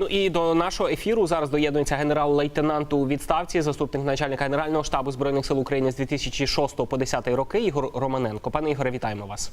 Ну і до нашого ефіру зараз доєднується генерал-лейтенант у відставці, заступник начальника генерального штабу збройних сил України з 2006 по 10 роки Ігор Романенко. Пане Ігоре, вітаємо вас.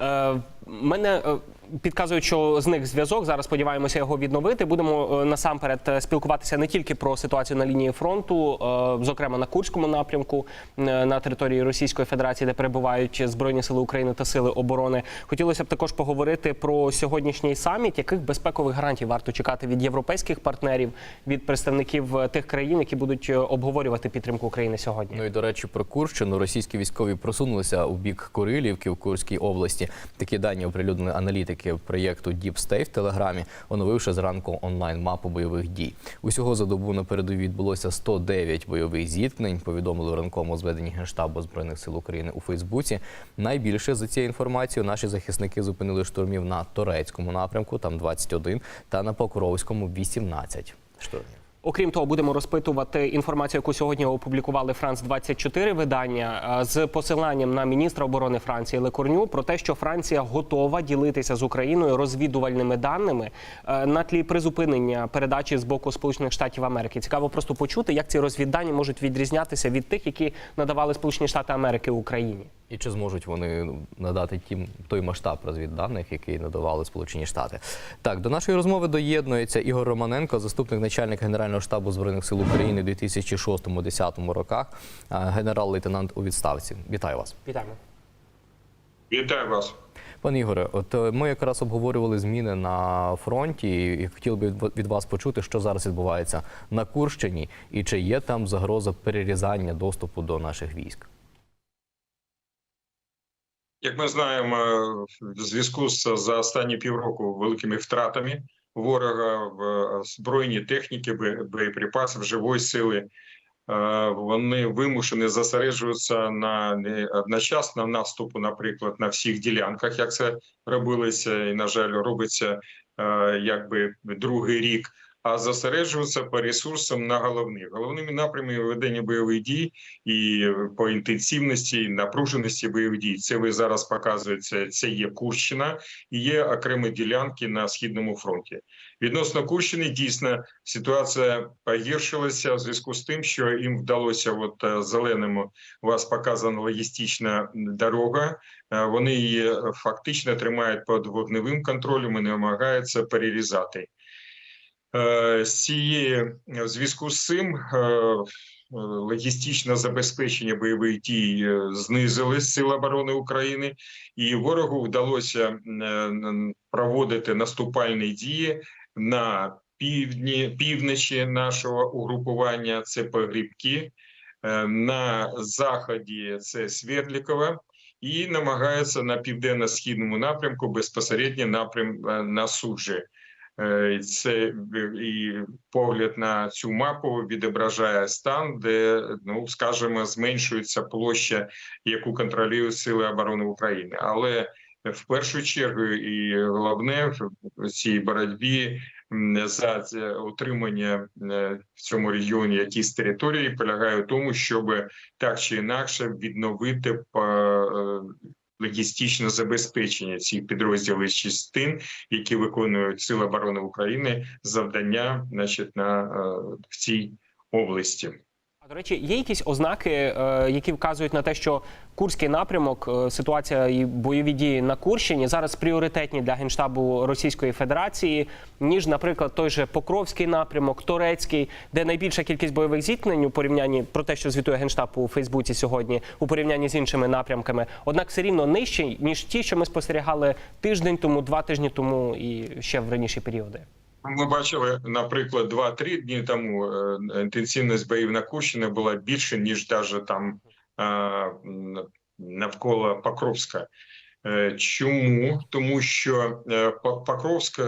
Е, мене е, підказують, що зник зв'язок. Зараз сподіваємося його відновити. Будемо е, насамперед е, спілкуватися не тільки про ситуацію на лінії фронту, е, зокрема на Курському напрямку на території Російської Федерації, де перебувають Збройні Сили України та Сили оборони. Хотілося б також поговорити про сьогоднішній саміт, яких безпекових гарантій варто чекати від європейських партнерів, від представників тих країн, які будуть обговорювати підтримку України сьогодні. Ну і до речі, про Курщину російські військові просунулися у бік Курилівки в Курській області. Такі дані оприлюднили аналітики проєкту Deep State в Телеграмі, оновивши зранку онлайн-мапу бойових дій. Усього за добу на передовій відбулося 109 бойових зіткнень. Повідомили в ранковому зведенні генштабу збройних сил України у Фейсбуці. Найбільше за цією інформацією наші захисники зупинили штурмів на Торецькому напрямку, там 21, та на Покровському 18 штурмів. Окрім того, будемо розпитувати інформацію, яку сьогодні опублікували Франс 24 видання е, з посиланням на міністра оборони Франції Лекорню про те, що Франція готова ділитися з Україною розвідувальними даними е, на тлі призупинення передачі з боку Сполучених Штатів Америки. Цікаво просто почути, як ці розвіддані можуть відрізнятися від тих, які надавали Сполучені Штати Америки Україні. І чи зможуть вони надати тім той масштаб розвідданих, який надавали Сполучені Штати? Так, до нашої розмови доєднується Ігор Романенко, заступник начальника Генерального штабу збройних сил України у 2006-2010 роках, генерал-лейтенант у відставці. Вітаю вас. Вітаємо. Вітаю вас. Пане Ігоре, от е, ми якраз обговорювали зміни на фронті, і хотів би від- від вас почути, що зараз відбувається на Курщині, і чи є там загроза перерізання доступу до наших військ. Як ми знаємо, в зв'язку з за останні півроку великими втратами ворога в збройній техніки, боєприпасів, живої сили, е, вони вимушені зосереджуватися на не одночасно наступу, наприклад, на всіх ділянках, як це робилося, і на жаль, робиться е, якби другий рік. А зосереджуватися по ресурсам на головних головними напрямами ведення бойових дій і по інтенсивності напруженості бойових дій. Це ви зараз показуєте. Це є Курщина і є окремі ділянки на східному фронті. Відносно Курщини дійсно ситуація погіршилася в зв'язку з тим, що їм вдалося, от е, зеленому у вас показана логістична дорога. Е, Вони її фактично тримають під вогневим контролем і намагаються перерізати. Е, цієї в зв'язку з цим е, е, логістичне забезпечення бойових дій е, знизились Сил оборони України, і ворогу вдалося е, проводити наступальні дії на півдні півночі нашого угрупування. Це погрібки, е, на заході це Свердлікова. І намагаються на південно-східному напрямку безпосередньо напрям е, на суджі. Е, Це е, і погляд на цю мапу відображає стан, де ну скажімо, зменшується площа, яку контролюють сили оборони України. Але в першу чергу і головне в цій боротьбі за це утримання е, в цьому регіоні якісь території полягає в тому, щоб так чи інакше відновити по логістичне забезпечення цих підрозділів частин, які виконують Сили оборони України завдання, значить, на е, в цій області. До речі, є якісь ознаки, е, які вказують на те, що Курський напрямок, е, ситуація і бойові дії на Курщині зараз пріоритетні для генштабу Російської Федерації, ніж, наприклад, той же Покровський напрямок, Торецький, де найбільша кількість бойових зіткнень у порівнянні про те, що звітує генштаб у Фейсбуці сьогодні, у порівнянні з іншими напрямками, однак все рівно нижчі, ніж ті, що ми спостерігали тиждень тому, два тижні тому і ще в раніші періоди. Ми бачили, наприклад, 2-3 дні тому е, інтенсивність боїв на Курщині була більше ніж навіть там е, навколо Покровська. Е, Чому? Тому що По- Покровська,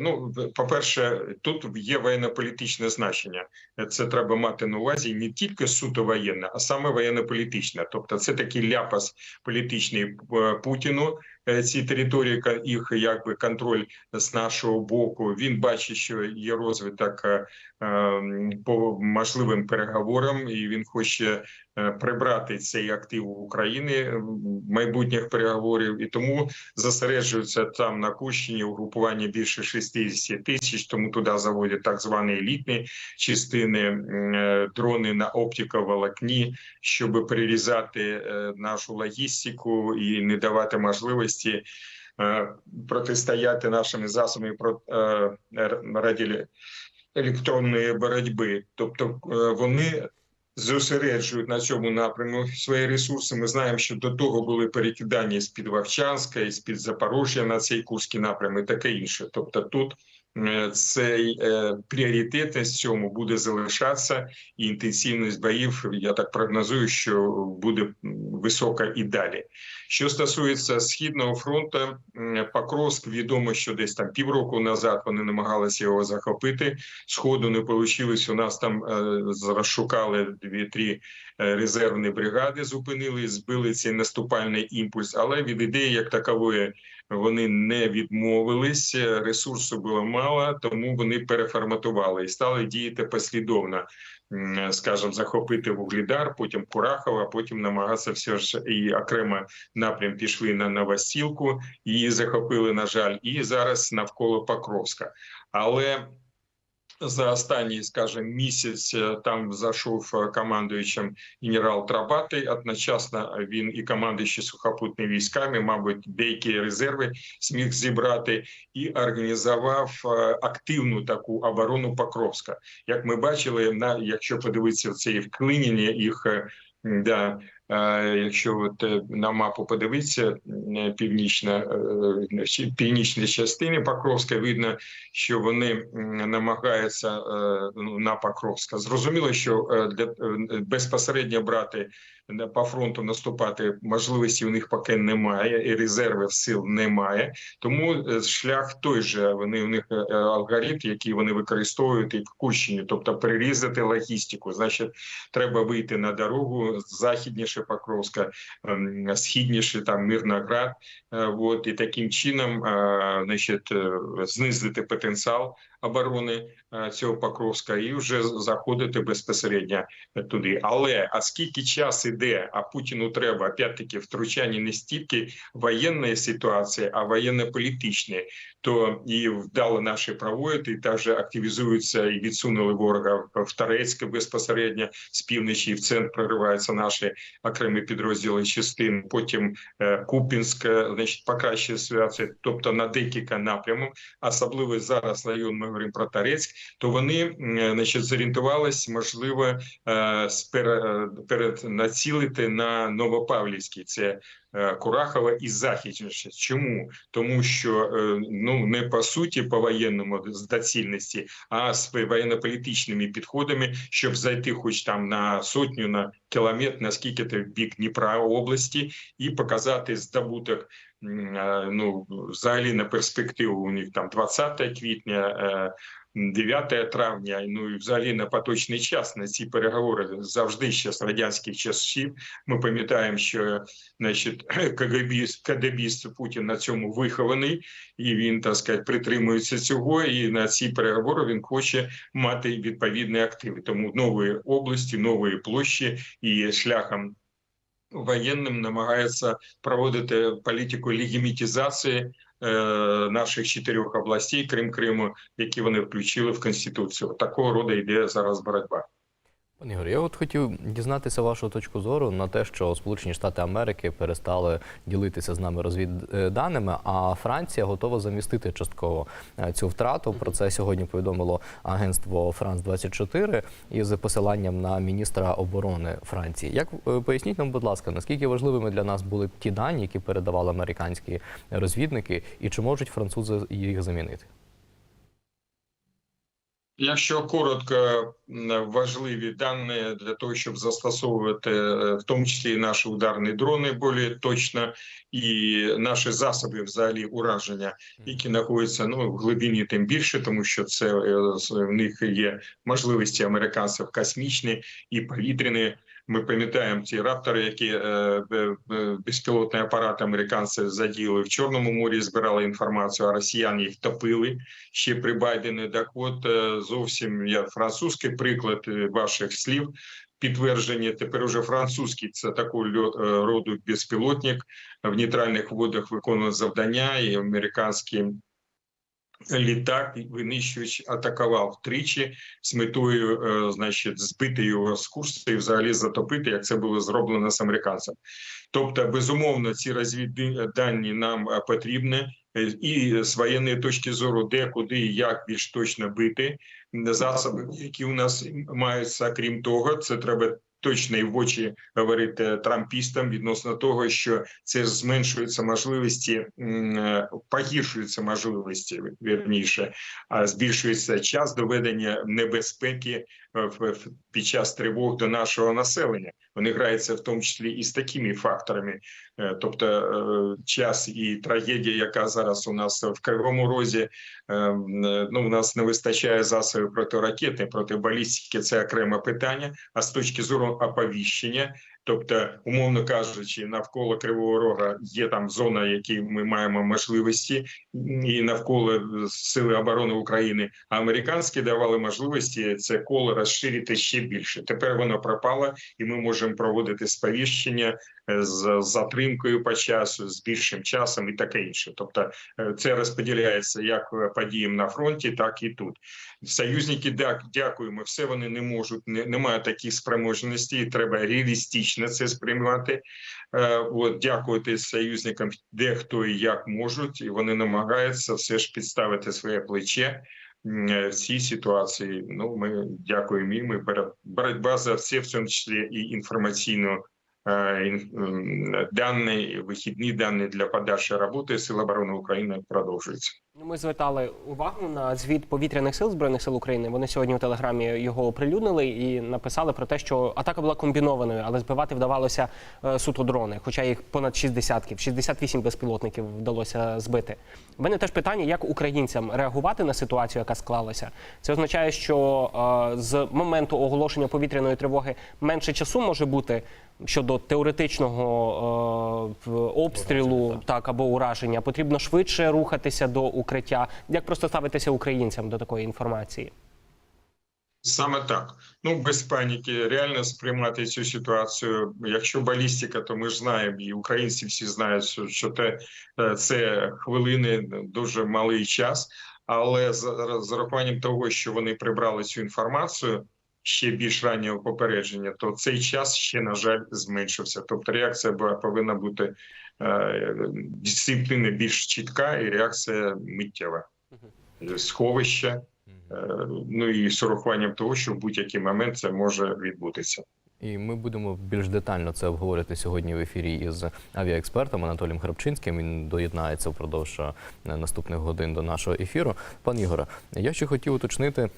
ну, по-перше, тут є воєнно-політичне значення. Це треба мати на увазі не тільки суто воєнне, а саме воєнно-політичне. Тобто, це такий ляпас політичний Путіну ці території, їх якби контроль з нашого боку. Він бачить, що є розвиток е, ем, по можливим переговорам, і він хоче е, прибрати цей актив України е, майбутніх переговорів, і тому зосереджуються там на Кущині угрупування більше 60 тисяч. Тому туди заводять так звані елітні частини, е, дрони на оптиковолокні, щоб перерізати е, нашу логістику і не давати можливості е, протистояти нашими засобами про е, електронної боротьби. Тобто е, вони зосереджують на цьому напрямку свої ресурси. Ми знаємо, що до того були перекидання з під Вовчанська, і з під Запоріжжя на цей Курський напрям і таке інше. Тобто, тут е, цей е, пріоритетність цьому буде залишатися, і інтенсивність боїв я так прогнозую, що буде висока і далі. Що стосується східного фронту, Покровськ відомо, що десь там півроку назад вони намагалися його захопити. Сходу не вийшло. У нас там е, розшукали дві-три е, резервні бригади, зупинили, збили цей наступальний імпульс. Але від ідеї як такової вони не відмовились. Ресурсу було мало, тому вони переформатували і стали діяти послідовно. М, Скажімо, захопити Вуглідар, потім Курахова, потім намагався все ж і окремо напрям пішли на Новосілку, її захопили, на жаль, і зараз навколо Покровська. Але за останній, скажімо, місяць е, там зайшов е, командуючим генерал Трабатий. Одночасно він і командуючий сухопутними військами, мабуть, деякі резерви зміг зібрати і організував е, активну таку оборону Покровська. Як ми бачили, на якщо подивитися в це вклинення їх. е, Да, е, якщо от е, на мапу подивитися, е, північна е, північні частини Покровська, видно, що вони намагаються ну, на Покровська. Зрозуміло, що для безпосередньо брати по фронту наступати можливості у них поки немає, і резервів сил немає. Тому е, шлях той же. Вони у них е, алгоритм, який вони використовують і в Кущині, тобто перерізати логістику. Значить, треба вийти на дорогу західніше Покровська, ем, східніше там Мирноград. Е, Вот і таким чином, е, значить, е, знизити потенціал оборони е, цього Покровська і вже заходити безпосередньо туди. Але а скільки час іде, а Путіну треба опять-таки втручання не стільки воєнної ситуації, а воєнно-політичної, то і вдало наші проводять, і також активізуються і відсунули ворога в Торецьке безпосередньо з півночі, і в центр прориваються наші окремі підрозділи частин. Потім е, Купінськ, е, значить, покращує ситуацію, тобто на декілька напрямів, особливо зараз район ми говоримо про Торецьк, то вони значить, зорієнтувались, можливо, е, спер- е, перед націлити на Новопавлівський. Це е, Курахова і західніше. Чому? Тому що е, ну не по суті по воєнному з доцільності, а з воєнно-політичними підходами, щоб зайти, хоч там на сотню на кілометр, наскільки це в бік Дніпра області, і показати здобуток. Е, Ну, взагалі на перспективу у них там 20 квітня, е, 9 травня, ну і взагалі на поточний час на ці переговори завжди ще з радянських часів. Ми пам'ятаємо, що значить КГБіст, КДБіст Путін на цьому вихований, і він так сказати, притримується цього. І на ці переговори він хоче мати відповідні активи. Тому нової області, нової площі і шляхом воєнним намагається проводити політику легімітизації е, наших чотирьох областей, крім Криму, які вони включили в конституцію. Такого роду йде зараз боротьба. Пане Ігор, я от хотів дізнатися вашу точку зору на те, що Сполучені Штати Америки перестали ділитися з нами розвідданими, а Франція готова замістити частково е, цю втрату. Про це сьогодні повідомило агентство Франс 24 із посиланням на міністра оборони Франції. Як е, поясніть нам, будь ласка, наскільки важливими для нас були ті дані, які передавали американські розвідники, і чи можуть французи їх замінити? Якщо коротко, важливі дані для того, щоб застосовувати е, в тому числі і наші ударні дрони більш точно, і наші засоби взагалі ураження, які знаходяться ну в глибині, тим більше, тому що це е, в них є можливості американців космічні і повітряні. Ми пам'ятаємо ці раптори, які е, б- б- безпілотний апарат американці задіяли в Чорному морі, збирали інформацію, а росіяни їх топили ще при Байдені. Так от е, зовсім я французький приклад е, ваших слів. Підтвердження тепер уже французький це такого е, роду безпілотник в нейтральних водах виконує завдання, і американський літак винищувач атакував тричі з метою, е, значить, збити його з курсу і взагалі затопити, як це було зроблено з американцем. Тобто, безумовно, ці розвіддані нам е, потрібні. е, І з воєнної точки зору, де, куди і як більш точно бити засоби, які у нас маються. Крім того, це треба точно і в очі говорити трампістам відносно того, що це зменшується можливості, е, погіршуються можливості вірніше, а збільшується час доведення небезпеки е, під час тривог до нашого населення. Вони граються в тому числі і з такими факторами, Е, тобто е, час і трагедія, яка зараз у нас в Кривому Розі. е, е, Ну, у нас не вистачає засобів протиракетної, проти балістики. Це окреме питання. А з точки зору оповіщення, тобто, умовно кажучи, навколо Кривого Рога є там зона, які ми маємо можливості, і навколо сили оборони України. А американські давали можливості це коло розширити ще більше. Тепер воно пропало, і ми можемо проводити сповіщення з затримкою по часу, з більшим часом і таке інше. Тобто, е, це розподіляється як е, подіям на фронті, так і тут. Союзники, дякуємо. Все вони не можуть, не, немає таких спроможностей. Треба реалістично це сприймати. Е, от дякувати союзникам, де хто і як можуть, і вони намагаються все ж підставити своє плече в цій ситуації. Ну, ми дякуємо і бере- Боротьба за все, в тому числі і інформаційну. Е, Дані, вихідні дані для подальшої роботи Сил оборони України продовжується. Ну, Ми звертали увагу на звіт повітряних сил збройних сил України. Вони сьогодні у телеграмі його оприлюднили і написали про те, що атака була комбінованою, але збивати вдавалося е, суто дрони, хоча їх понад 60 68 безпілотників вдалося збити. У мене теж питання, як українцям реагувати на ситуацію, яка склалася. Це означає, що е, з моменту оголошення повітряної тривоги менше часу може бути щодо теоретичного е, обстрілу, так або ураження. Потрібно швидше рухатися до укриття. Як просто ставитися українцям до такої інформації? Саме так. Ну без паніки, реально сприймати цю ситуацію. Якщо балістика, то ми ж знаємо, і українці всі знають, що, те е, це хвилини, дуже малий час. Але з, з урахуванням того, що вони прибрали цю інформацію ще більш раннього попередження, то цей час ще на жаль зменшився. Тобто реакція була повинна бути е, дисципліна більш чітка, і реакція миттєва. Сховище. Е, Ну і з урахуванням того, що в будь-який момент це може відбутися. І ми будемо більш детально це обговорити сьогодні в ефірі із авіаекспертом Анатолієм Храпчинським. Він доєднається впродовж е, наступних годин до нашого ефіру. Пан Ігоре, я ще хотів уточнити.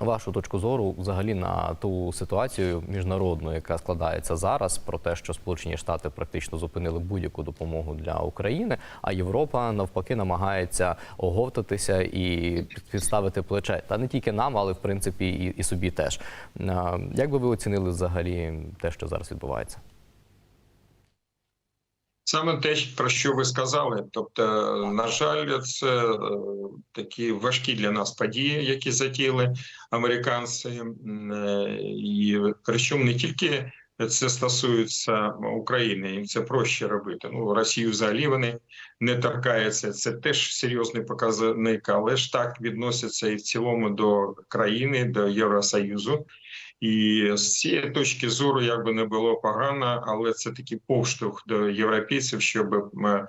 Вашу точку зору взагалі на ту ситуацію міжнародну, яка складається зараз, про те, що Сполучені Штати практично зупинили будь-яку допомогу для України, а Європа навпаки намагається оговтатися і підставити плече. Та не тільки нам, але в принципі і, і собі теж. Як би ви оцінили взагалі те, що зараз відбувається? Саме те, про що ви сказали. Тобто, на жаль, це е, такі важкі для нас події, які затіяли американці, е, і причому не тільки це стосується України, їм це проще робити. Ну Росію взагалі вони не торкаються. Це теж серйозний показник, але ж так відносяться і в цілому до країни, до Євросоюзу. І з цієї точки зору, як би не було погано, але це такий повштовх до європейців, щоб е,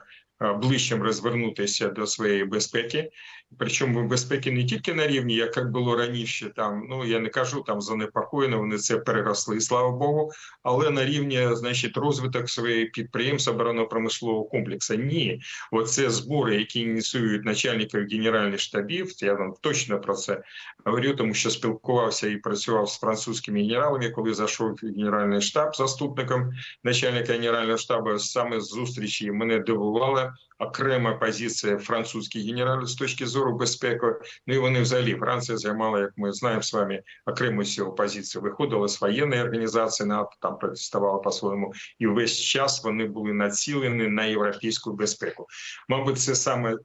ближчим розвернутися до своєї безпеки. Причому безпеки не тільки на рівні, як було раніше, там ну я не кажу там занепокоєно, вони це переросли, слава Богу, але на рівні, значить, розвиток своєї підприємств оборонно-промислового комплексу. Ні, оце збори, які ініціюють начальників генеральних штабів. Я вам точно про це говорю, тому що спілкувався і працював з французькими генералами, коли зайшов в генеральний штаб заступником начальника генерального штабу. Саме зустрічі мене дивувало окрема позиція французьких генералів з точки зору безпеки. Ну і вони взагалі Франція займала, як ми знаємо з вами, окрему цього позицію. Виходила з воєнної організації НАТО, там протестувала по-своєму, і весь час вони були націлені на європейську безпеку. Мабуть, це саме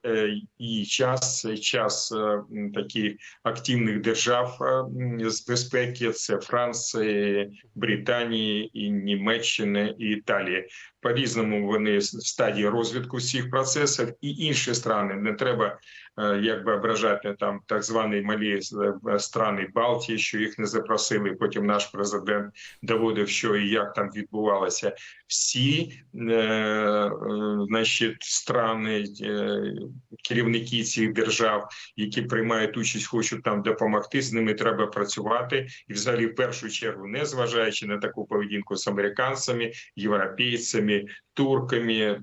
і час, це час е, таких активних держав е, з безпеки. Це Франції, Британії, і Німеччини і Італії. По різному вони в стадії розвитку всіх процесів, і інші страни не треба е, якби ображати там так звані малі е, страни Балтії, що їх не запросили. Потім наш президент доводив, що і як там відбувалося. Всі е, е, значить, страни, е, керівники цих держав, які приймають участь, хочуть там допомогти. З ними треба працювати, і взагалі в першу чергу, не зважаючи на таку поведінку з американцями, європейцями, турками,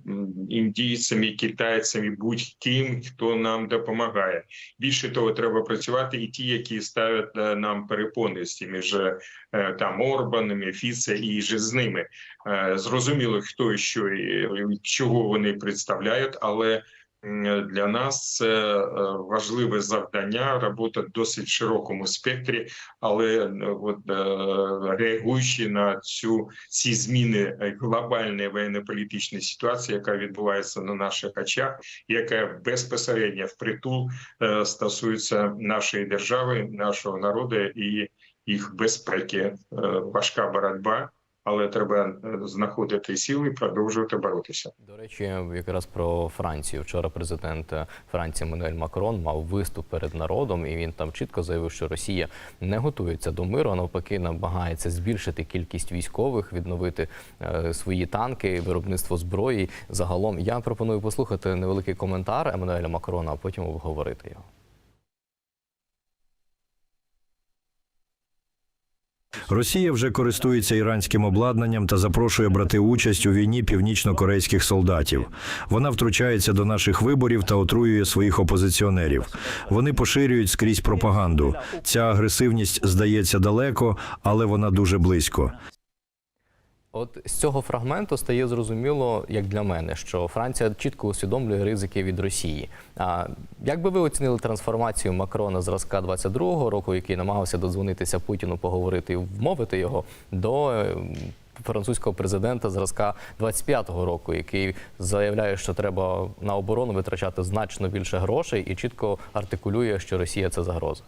індійцями, китайцями, будь-ким, хто нам допомагає. Більше того, треба працювати і ті, які ставлять е, нам перепони з тими ж е, там Орбанами, Фіце і же з ними. Е, Зрозуміло, хто і що і чого вони представляють, але для нас це е, важливе завдання, робота в досить широкому спектрі, але е, от, реагуючи на цю ці зміни глобальної воєнно-політичної ситуації, яка відбувається на наших очах, яка безпосередньо впритул стосується нашої держави, нашого народу і їх безпеки. Важка боротьба, але треба е, знаходити сили і продовжувати боротися. До речі, якраз про Францію. Вчора президент е, Франції Мануель Макрон мав виступ перед народом, і він там чітко заявив, що Росія не готується до миру, а навпаки, намагається збільшити кількість військових, відновити е, свої танки, виробництво зброї. Загалом я пропоную послухати невеликий коментар Еммануеля Макрона, а потім обговорити його. Росія вже користується іранським обладнанням та запрошує брати участь у війні північно-корейських солдатів. Вона втручається до наших виборів та отруює своїх опозиціонерів. Вони поширюють скрізь пропаганду. Ця агресивність здається далеко, але вона дуже близько. От з цього фрагменту стає зрозуміло, як для мене, що Франція чітко усвідомлює ризики від Росії. А як би ви оцінили трансформацію Макрона зразка 22-го року, який намагався додзвонитися Путіну, поговорити і вмовити його, до е, французького президента зразка 25-го року, який заявляє, що треба на оборону витрачати значно більше грошей і чітко артикулює, що Росія це загроза.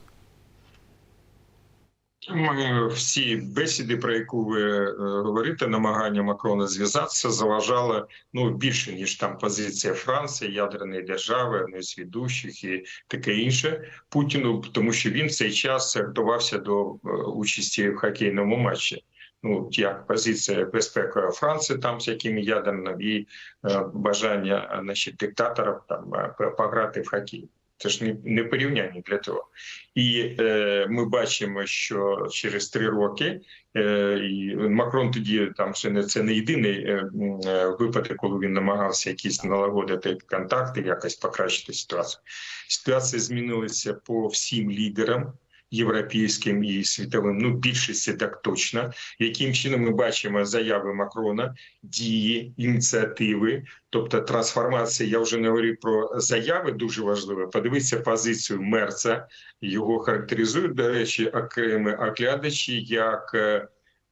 Всі бесіди, про яку ви е, говорите, намагання Макрона зв'язатися, заважало ну більше ніж там позиція Франції, ядерної держави, одної з ведущих і таке інше Путіну, тому що він в цей час готувався до е, участі в хокейному матчі. Ну як позиція безпеки Франції, там з якими ядерним і е, бажання значить, диктаторів там пограти в хокей. Це ж не, не порівняння для того. І е, ми бачимо, що через три роки е, і Макрон тоді там ще не це не єдиний е, е, випадок, коли він намагався якісь налагодити контакти, якось покращити ситуацію. Ситуація змінилася по всім лідерам. Європейським і світовим, ну більшості так точно, яким чином ми бачимо заяви Макрона, дії, ініціативи, тобто трансформація. Я вже не говорю про заяви, дуже важливо. Подивіться позицію Мерца. Його характеризують, до речі, окремі оглядачі як. е,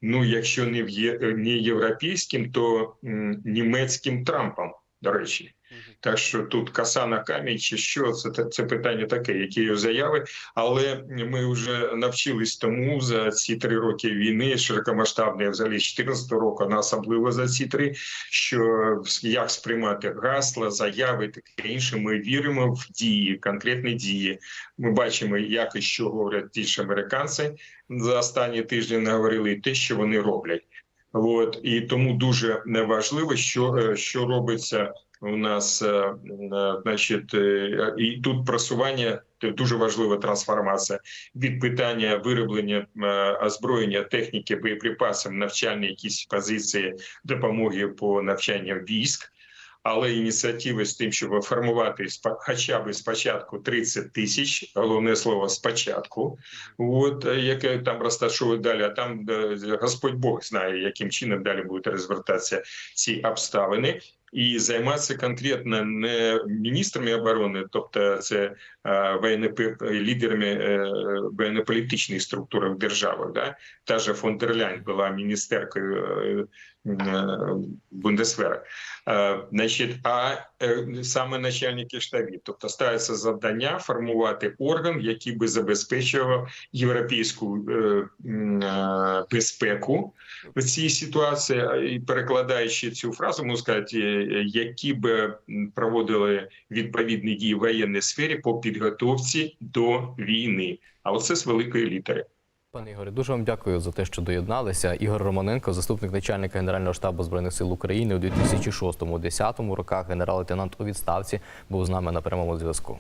Ну, якщо не в є не європейським, то німецьким Трампом, до речі. Так що тут коса на камінь, чи що це це питання таке, які заяви. Але ми вже навчились тому за ці три роки війни, широкомасштабної, взагалі з 14 року, на особливо за ці три, що як сприймати гасла, заяви, таке інше. Ми віримо в дії, конкретні дії. Ми бачимо, як і що говорять ті ж американці за останні тижні. Наговорили і те, що вони роблять. От і тому дуже важливо, що, е, що робиться у нас, е, е, значить, е, і тут просування дуже важлива трансформація від питання вироблення озброєння, техніки, боєприпасів, навчальні якісь позиції допомоги по навчанням військ. Але ініціативи з тим, щоб формувати хоча б спочатку 30 тисяч, головне слово спочатку, от яке там розташовують далі, а там Господь Бог знає, яким чином далі будуть розвертатися ці обставини. І займатися конкретно не міністрами оборони, тобто це е, воєнно- лідерами е, воєнно-політичних структур в державах. Да? Та же фон дер міністеркою е, е, Бундесвера. Е, Значить, а е, саме начальники штабів, тобто ставиться завдання формувати орган, який би забезпечував європейську е, е, безпеку в цій ситуації, і перекладаючи цю фразу, можу сказати, е, які би проводили відповідні дії в воєнній сфері по підготовці до війни. А оце з великої літери. Пане Ігоре, дуже вам дякую за те, що доєдналися. Ігор Романенко, заступник начальника Генерального штабу збройних сил України у 2006-2010 роках, генерал-лейтенант у відставці, був з нами на прямому зв'язку.